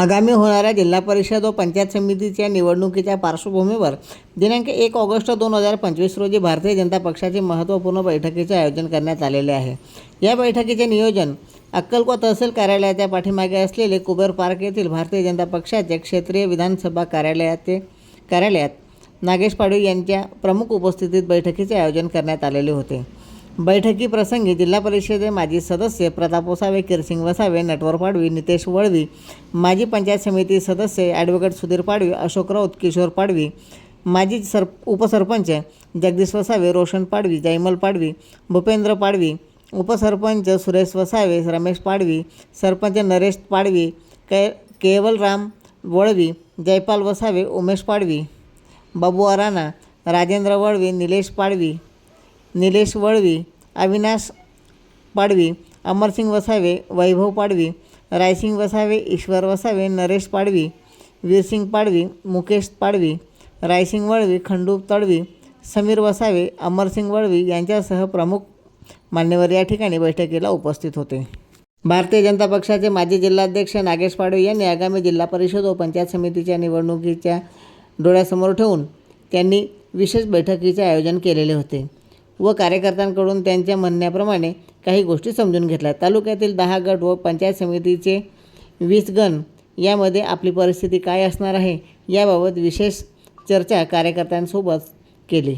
आगामी होणाऱ्या जिल्हा परिषद व पंचायत समितीच्या निवडणुकीच्या पार्श्वभूमीवर दिनांक एक ऑगस्ट दोन हजार पंचवीस रोजी भारतीय जनता पक्षाचे महत्त्वपूर्ण बैठकीचे आयोजन करण्यात आलेले आहे. या बैठकीचे नियोजन अक्कलकोट तहसील कार्यालयाच्या पाठीमागे असलेले कुबेर पार्क येथील भारतीय जनता पक्षाचे क्षेत्रीय विधानसभा कार्यालयाचे कार्यालयात नागेश पाडवी यांच्या प्रमुख उपस्थितीत बैठकीचे आयोजन करण्यात आलेले होते. बैठकीप्रसंगी जिल्हा परिषदे माजी सदस्य प्रताप ओसावे किरसिंग वसावे नटवर पाडवी नितेश वळवी माजी पंचायत समिती सदस्य ॲडव्होकेट सुधीर पाडवी अशोक राऊत किशोर पाडवी माजी सर उपसरपंच जगदीश वसावे रोशन पाडवी जयमल पाडवी भूपेंद्र पाडवी उपसरपंच सुरेश वसावे रमेश पाडवी सरपंच नरेश पाडवी कै केवलराम वळवी जयपाल वसावे उमेश पाडवी बाबू अराना राजेंद्र वळवी निलेश पाडवी निलेश वळवी अविनाश पाडवी अमरसिंग वसावे वैभव पाडवी रायसिंग वसावे ईश्वर वसावे नरेश पाडवी वीरसिंग पाडवी मुकेश पाडवी रायसिंग वळवी खंडू तडवी समीर वसावे अमरसिंग वळवी यांच्यासह प्रमुख मान्यवर या ठिकाणी बैठकीला उपस्थित होते. भारतीय जनता पक्षाचे माजी जिल्हाध्यक्ष नागेश पाडवी यांनी आगामी जिल्हा परिषद व पंचायत समितीच्या निवडणुकीच्या डोळ्यासमोर ठेवून त्यांनी विशेष बैठकीचे आयोजन केलेले होते. व कार्यकर्त्यांकडून त्यांच्या म्हणण्याप्रमाणे काही गोष्टी समजून घेतल्या. तालुक्यातील दहा गट व पंचायत समितीचे वीस गण यामध्ये आपली परिस्थिती काय असणार आहे याबाबत विशेष चर्चा कार्यकर्त्यांसोबत केली.